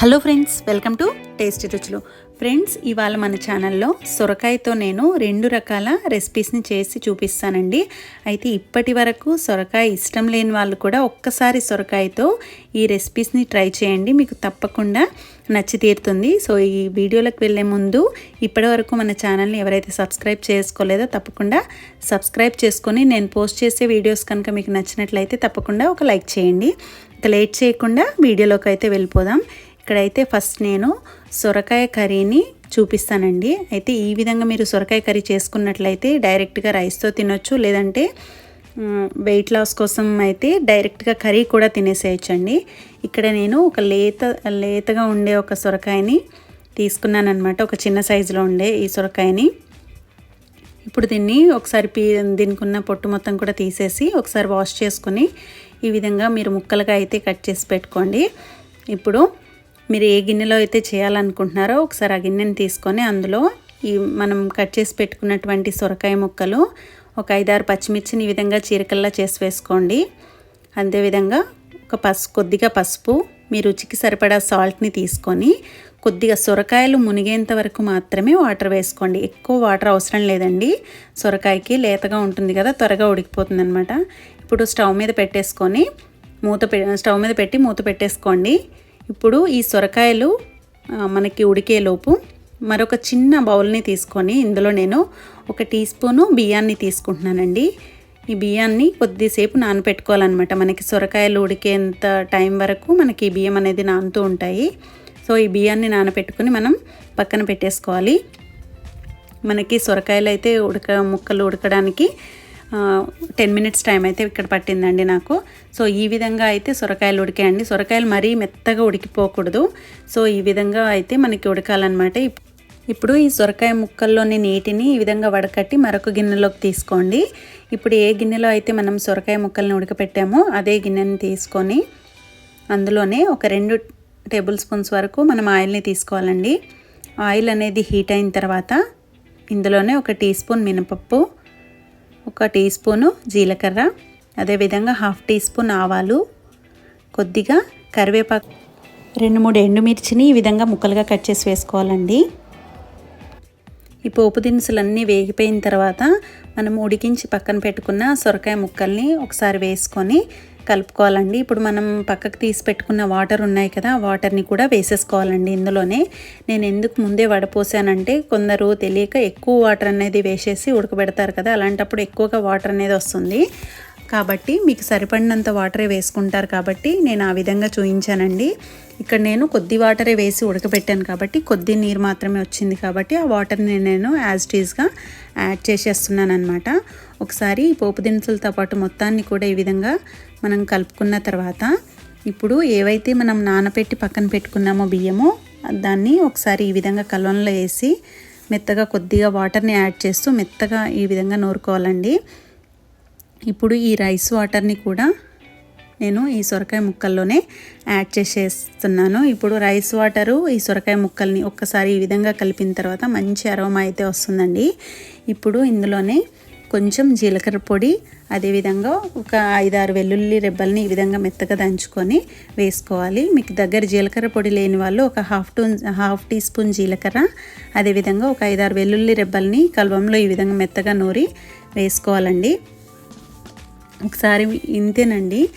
Hello friends welcome to tasty రుచులు. Friends ఇవాళ మన ఛానల్లో సొరకాయతో నేను రెండు రకాల రెసిపీస్ని చేసి చూపిస్తానండి. అయితే ఇప్పటి వరకు సొరకాయ ఇష్టం లేని వాళ్ళు కూడా ఒక్కసారి సొరకాయతో ఈ రెసిపీస్ని ట్రై చేయండి. మీకు తప్పకుండా నచ్చి తీరుతుంది. సో ఈ వీడియోలకు వెళ్ళే ముందు ఇప్పటి వరకు మన ఛానల్ని ఎవరైతే సబ్స్క్రైబ్ చేసుకోలేదో తప్పకుండా సబ్స్క్రైబ్ చేసుకొని నేను పోస్ట్ చేసే వీడియోస్ కనుక మీకు నచ్చినట్లయితే తప్పకుండా ఒక లైక్ చేయండి. ఇక లేట్ చేయకుండా వీడియోలోకి అయితే వెళ్ళిపోదాం. ఇక్కడైతే ఫస్ట్ నేను సొరకాయ కర్రీని చూపిస్తానండి. అయితే ఈ విధంగా మీరు సొరకాయ కర్రీ చేసుకున్నట్లయితే డైరెక్ట్గా రైస్తో తినొచ్చు లేదంటే వెయిట్ లాస్ కోసం అయితే డైరెక్ట్గా కర్రీ కూడా తినేసేయచ్చండి. ఇక్కడ నేను ఒక లేత లేతగా ఉండే ఒక సొరకాయని తీసుకున్నాను అనమాట ఒక చిన్న సైజులో ఉండే ఈ సొరకాయని. ఇప్పుడు దీన్ని ఒకసారి పీ దీనికి ఉన్న పొట్టు మొత్తం కూడా తీసేసి ఒకసారి వాష్ చేసుకుని ఈ విధంగా మీరు ముక్కలుగా అయితే కట్ చేసి పెట్టుకోండి. ఇప్పుడు మీరు ఏ గిన్నెలో అయితే చేయాలనుకుంటున్నారో ఒకసారి ఆ గిన్నెని తీసుకొని అందులో ఈ మనం కట్ చేసి పెట్టుకున్నటువంటి సొరకాయ ముక్కలు ఒక ఐదారు పచ్చిమిర్చిని ఈ విధంగా చీరకల్లా చేసి వేసుకోండి. అదేవిధంగా ఒక పసు కొద్దిగా పసుపు మీ రుచికి సరిపడా సాల్ట్ని తీసుకొని కొద్దిగా సొరకాయలు మునిగేంత వరకు మాత్రమే వాటర్ వేసుకోండి. ఎక్కువ వాటర్ అవసరం లేదండి. సొరకాయకి లేతగా ఉంటుంది కదా త్వరగా ఉడికిపోతుంది అనమాట ఇప్పుడు స్టవ్ మీద పెట్టేసుకొని మూత పె స్టవ్ మీద పెట్టి మూత పెట్టేసుకోండి. ఇప్పుడు ఈ సొరకాయలు మనకి ఉడికేలోపు మరొక చిన్న బౌల్ని తీసుకొని ఇందులో నేను ఒక టీ స్పూను బియ్యాన్ని తీసుకుంటున్నానండి. ఈ బియ్యాన్ని కొద్దిసేపు నానపెట్టుకోవాలన్నమాట. మనకి సొరకాయలు ఉడికేంత టైం వరకు మనకి బియ్యం అనేది నానుతూ ఉంటాయి. సో ఈ బియ్యాన్ని నానపెట్టుకుని మనం పక్కన పెట్టేసుకోవాలి. మనకి సొరకాయలు అయితే ఉడక ముక్కలు ఉడకడానికి టెన్ మినిట్స్ టైం అయితే ఇక్కడ పట్టిందండి నాకు. సో ఈ విధంగా అయితే సొరకాయలు ఉడికాయండి. సొరకాయలు మరీ మెత్తగా ఉడికిపోకూడదు. సో ఈ విధంగా అయితే మనకి ఉడకాలన్నమాట. ఇప్పుడు ఈ సొరకాయ ముక్కల్లోని నీటిని ఈ విధంగా వడకట్టి మరొక గిన్నెలోకి తీసుకోండి. ఇప్పుడు ఏ గిన్నెలో అయితే మనం సొరకాయ ముక్కల్ని ఉడకపెట్టామో అదే గిన్నెని తీసుకొని అందులోనే ఒక రెండు టేబుల్ స్పూన్స్ వరకు మనం ఆయిల్ని తీసుకోవాలండి. ఆయిల్ అనేది హీట్ అయిన తర్వాత ఇందులోనే ఒక టీ స్పూన్ మినపప్పు ఒక టీ స్పూను జీలకర్ర అదేవిధంగా హాఫ్ టీ స్పూన్ ఆవాలు కొద్దిగా కరివేపాకు రెండు మూడు ఎండుమిర్చిని ఈ విధంగా ముక్కలుగా కట్ చేసి వేసుకోవాలండి. ఈ పోపు దినుసులన్నీ వేగిపోయిన తర్వాత మనం ఉడికించి పక్కన పెట్టుకున్న సొరకాయ ముక్కల్ని ఒకసారి వేసుకొని కలుపుకోవాలండి. ఇప్పుడు మనం పక్కకు తీసి పెట్టుకున్న వాటర్ ఉన్నాయి కదా వాటర్ని కూడా వేసేసుకోవాలండి ఇందులోనే. నేను ఎందుకు ముందే వడపోసానంటే కొందరు తెలియక ఎక్కువ వాటర్ అనేది వేసేసి ఉడకబెడతారు కదా అలాంటప్పుడు ఎక్కువగా వాటర్ అనేది వస్తుంది. కాబట్టి మీకు సరిపడినంత వాటరే వేసుకుంటారు కాబట్టి నేను ఆ విధంగా చూపించానండి ఇక్కడ నేను కొద్ది వాటరే వేసి ఉడకబెట్టాను కాబట్టి కొద్ది నీరు మాత్రమే వచ్చింది కాబట్టి ఆ వాటర్ని నేను యాజ్ టీజ్గా యాడ్ చేసేస్తున్నాను అనమాట ఒకసారి పోపు దినుసులతో పాటు మొత్తాన్ని కూడా ఈ విధంగా మనం కలుపుకున్న తర్వాత ఇప్పుడు ఏవైతే మనం నానపెట్టి పక్కన పెట్టుకున్నామో బియ్యమో దాన్ని ఒకసారి ఈ విధంగా కలంలో వేసి మెత్తగా కొద్దిగా వాటర్ని యాడ్ చేస్తూ మెత్తగా ఈ విధంగా నూరుకోవాలండి. ఇప్పుడు ఈ రైస్ వాటర్ని కూడా నేను ఈ సొరకాయ ముక్కల్లోనే యాడ్ చేసేస్తున్నాను. ఇప్పుడు రైస్ వాటరు ఈ సొరకాయ ముక్కల్ని ఒక్కసారి ఈ విధంగా కలిపిన తర్వాత మంచి అరోమా అయితే వస్తుందండి. ఇప్పుడు ఇందులోనే కొంచెం జీలకర్ర పొడి అదేవిధంగా ఒక ఐదారు వెల్లుల్లి రెబ్బల్ని ఈ విధంగా మెత్తగా దంచుకొని వేసుకోవాలి. మీకు దగ్గర జీలకర్ర పొడి లేని వాళ్ళు ఒక half to half teaspoon జీలకర్ర అదేవిధంగా ఒక ఐదారు వెల్లుల్లి రెబ్బల్ని కల్వంలో ఈ విధంగా మెత్తగా నూరి వేసుకోవాలండి. ఒకసారి ఇంతేనండి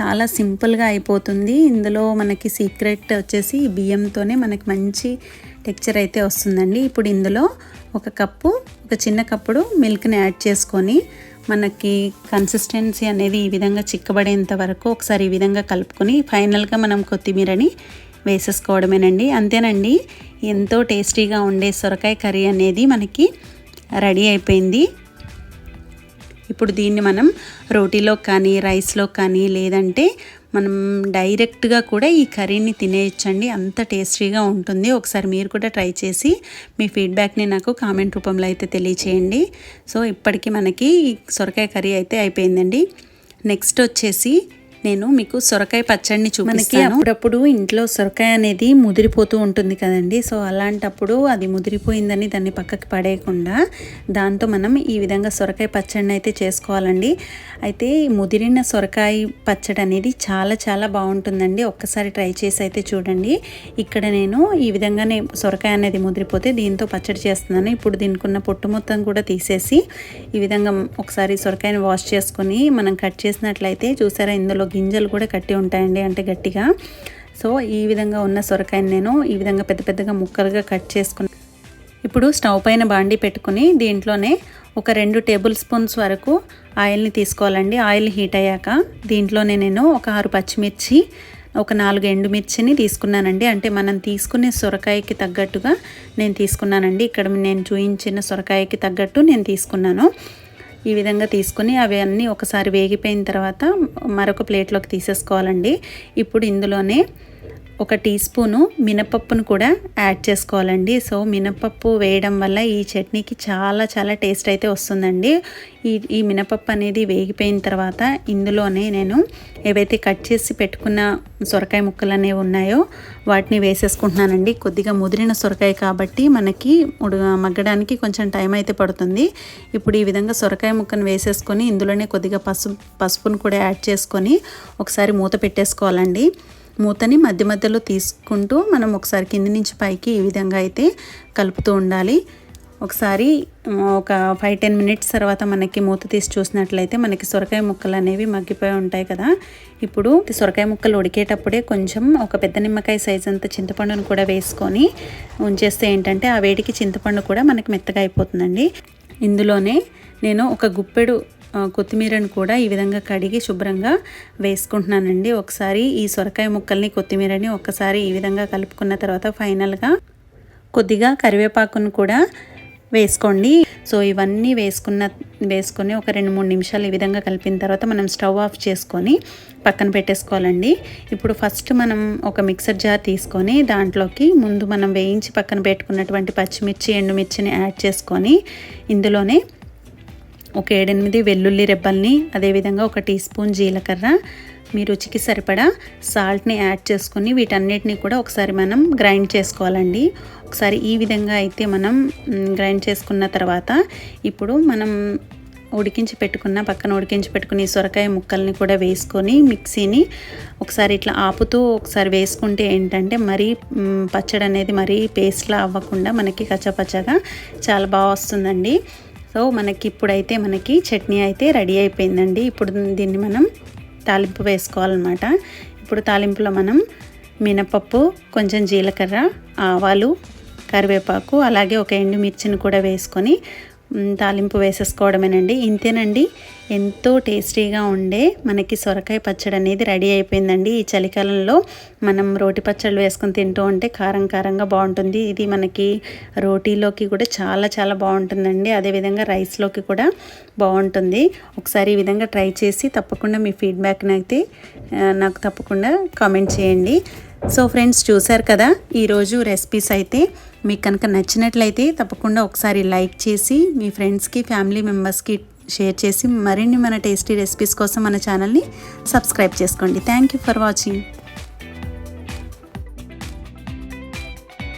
చాలా సింపుల్గా అయిపోతుంది. ఇందులో మనకి సీక్రెట్ వచ్చేసి బియ్యంతోనే మనకి మంచి టెక్చర్ అయితే వస్తుందండి. ఇప్పుడు ఇందులో ఒక కప్పు ఒక చిన్న కప్పుడు మిల్క్ని యాడ్ చేసుకొని మనకి కన్సిస్టెన్సీ అనేది ఈ విధంగా చిక్కబడేంత వరకు ఒకసారి ఈ విధంగా కలుపుకొని ఫైనల్గా మనం కొత్తిమీరని వేసేసుకోవడమేనండి. అంతేనండి. ఎంతో టేస్టీగా ఉండే సొరకాయ కర్రీ అనేది మనకి రెడీ అయిపోయింది. ఇప్పుడు దీన్ని మనం రోటీలో కానీ రైస్లో కానీ లేదంటే మనం డైరెక్ట్గా కూడా ఈ కర్రీని తినేయచ్చండి. అంత టేస్టీగా ఉంటుంది. ఒకసారి మీరు కూడా ట్రై చేసి మీ ఫీడ్బ్యాక్ని నాకు కామెంట్ రూపంలో అయితే తెలియచేయండి. సో ఇప్పటికీ మనకి సొరకాయ కర్రీ అయితే అయిపోయిందండి. నెక్స్ట్ వచ్చేసి నేను మీకు సొరకాయ పచ్చడిని చూపిస్తాను. మనకి అప్పుడప్పుడు ఇంట్లో సొరకాయ అనేది ముదిరిపోతూ ఉంటుంది కదండి. సో అలాంటప్పుడు అది ముదిరిపోయిందని దాన్ని పక్కకి పడేయకుండా దాంతో మనం ఈ విధంగా సొరకాయ పచ్చడిని అయితే చేసుకోవాలండి. అయితే ముదిరిన సొరకాయ పచ్చడి అనేది చాలా చాలా బాగుంటుందండి. ఒక్కసారి ట్రై చేసి అయితే చూడండి. ఇక్కడ నేను ఈ విధంగానే సొరకాయ అనేది ముదిరిపోతే దీంతో పచ్చడి చేస్తున్నాను. ఇప్పుడు దీనికి ఉన్న పొట్టు మొత్తం కూడా తీసేసి ఈ విధంగా ఒకసారి సొరకాయని వాష్ చేసుకొని మనం కట్ చేసినట్లయితే చూసారా ఇందులో గింజలు కూడా కట్టి ఉంటాయండి అంటే గట్టిగా. సో ఈ విధంగా ఉన్న సొరకాయని నేను ఈ విధంగా పెద్ద పెద్దగా ముక్కలుగా కట్ చేసుకుని ఇప్పుడు స్టవ్ పైన బాండి పెట్టుకుని దీంట్లోనే ఒక రెండు టేబుల్ స్పూన్స్ వరకు ఆయిల్ని తీసుకోవాలండి. ఆయిల్ హీట్ అయ్యాక దీంట్లోనే నేను ఒక ఆరు పచ్చిమిర్చి ఒక నాలుగు ఎండుమిర్చిని తీసుకున్నానండి. అంటే మనం తీసుకునే సొరకాయకి తగ్గట్టుగా నేను తీసుకున్నానండి. ఇక్కడ నేను చూయించిన సొరకాయకి తగ్గట్టు నేను తీసుకున్నాను. ఈ విధంగా తీసుకుని అవి అన్నీ ఒకసారి వేగిపోయిన తర్వాత మరొక ప్లేట్లోకి తీసేసుకోవాలండి. ఇప్పుడు ఇందులోనే ఒక టీ స్పూను మినపప్పును కూడా యాడ్ చేసుకోవాలండి. సో మినపప్పు వేయడం వల్ల ఈ చట్నీకి చాలా చాలా టేస్ట్ అయితే వస్తుందండి. ఈ ఈ మినపప్పు అనేది వేగిపోయిన తర్వాత ఇందులోనే నేను ఏవైతే కట్ చేసి పెట్టుకున్న సొరకాయ ముక్కలు అనేవి ఉన్నాయో వాటిని వేసేసుకుంటున్నానండి. కొద్దిగా ముదిరిన సొరకాయ కాబట్టి మనకి మగ్గడానికి కొంచెం టైం అయితే పడుతుంది. ఇప్పుడు ఈ విధంగా సొరకాయ ముక్కను వేసేసుకొని ఇందులోనే కొద్దిగా పసుపు పసుపును కూడా యాడ్ చేసుకొని ఒకసారి మూత పెట్టేసుకోవాలండి. మూతని మధ్య మధ్యలో తీసుకుంటూ మనం ఒకసారి కింది నుంచి పైకి ఈ విధంగా అయితే కలుపుతూ ఉండాలి. ఒకసారి ఒక ఫైవ్ టెన్ మినిట్స్ తర్వాత మనకి మూత తీసి చూసినట్లయితే మనకి సొరకాయ ముక్కలు అనేవి మగ్గిపోయి ఉంటాయి కదా. ఇప్పుడు సొరకాయ ముక్కలు ఉడికేటప్పుడే కొంచెం ఒక పెద్ద నిమ్మకాయ సైజ్ అంత చింతపండును కూడా వేసుకొని ఉంచేస్తే ఏంటంటే ఆ వేడికి చింతపండు కూడా మనకి మెత్తగా అయిపోతుందండి. ఇందులోనే నేను ఒక గుప్పెడు కొత్తిమీరను కూడా ఈ విధంగా కడిగి శుభ్రంగా వేసుకుంటున్నానండి. ఒకసారి ఈ సొరకాయ ముక్కల్ని కొత్తిమీరని ఒక్కసారి ఈ విధంగా కలుపుకున్న తర్వాత ఫైనల్గా కొద్దిగా కరివేపాకును కూడా వేసుకోండి. సో ఇవన్నీ వేసుకున్న వేసుకొని ఒక రెండు మూడు నిమిషాలు ఈ విధంగా కలిపిన తర్వాత మనం స్టవ్ ఆఫ్ చేసుకొని పక్కన పెట్టేసుకోవాలండి. ఇప్పుడు ఫస్ట్ మనం ఒక మిక్సర్ జార్ తీసుకొని దాంట్లోకి ముందు మనం వేయించి పక్కన పెట్టుకున్నటువంటి పచ్చిమిర్చి ఎండుమిర్చిని యాడ్ చేసుకొని ఇందులోనే ఒక ఏడెనిమిది వెల్లుల్లి రెబ్బల్ని అదేవిధంగా ఒక టీ స్పూన్ జీలకర్ర మీ రుచికి సరిపడా సాల్ట్ని యాడ్ చేసుకొని వీటన్నిటిని కూడా ఒకసారి మనం గ్రైండ్ చేసుకోవాలండి. ఒకసారి ఈ విధంగా అయితే మనం గ్రైండ్ చేసుకున్న తర్వాత ఇప్పుడు మనం ఉడికించి పెట్టుకున్న పక్కన ఉడికించి పెట్టుకుని సొరకాయ ముక్కల్ని కూడా వేసుకొని మిక్సీని ఒకసారి ఇట్లా ఆపుతూ ఒకసారి వేసుకుంటే ఏంటంటే మరీ పచ్చడి అనేది మరీ పేస్ట్లా అవ్వకుండా మనకి కచ్చపచ్చగా చాలా బాగా వస్తుందండి. సో మనకి ఇప్పుడైతే మనకి చట్నీ అయితే రెడీ అయిపోయిందండి. ఇప్పుడు దీన్ని మనం తాలింపు వేసుకోవాలన్నమాట. ఇప్పుడు తాలింపులో మనం మినపప్పు కొంచెం జీలకర్ర ఆవాలు కరివేపాకు అలాగే ఒక ఎండుమిర్చిని కూడా వేసుకొని తాలింపు వేసేసుకోవడమేనండి. ఇంతేనండి. ఎంతో టేస్టీగా ఉండే మనకి సొరకాయ పచ్చడి అనేది రెడీ అయిపోయిందండి. ఈ చలికాలంలో మనం రోటి పచ్చళ్ళు వేసుకొని తింటూ ఉంటే కారం కారంగా బాగుంటుంది. ఇది మనకి రోటీలోకి కూడా చాలా చాలా బాగుంటుందండి. అదేవిధంగా రైస్లోకి కూడా బాగుంటుంది. ఒకసారి ఈ విధంగా ట్రై చేసి తప్పకుండా మీ ఫీడ్బ్యాక్ని అయితే నాకు తప్పకుండా కామెంట్ చేయండి. సో ఫ్రెండ్స్ చూశారు కదా ఈరోజు రెసిపీస్ అయితే మీకు కనుక నచ్చినట్లయితే తప్పకుండా ఒకసారి లైక్ చేసి మీ ఫ్రెండ్స్కి ఫ్యామిలీ మెంబర్స్కి షేర్ చేసి మరిన్ని మన టేస్టీ రెసిపీస్ కోసం మన ఛానల్ని సబ్స్క్రైబ్ చేసుకోండి. Thank you for watching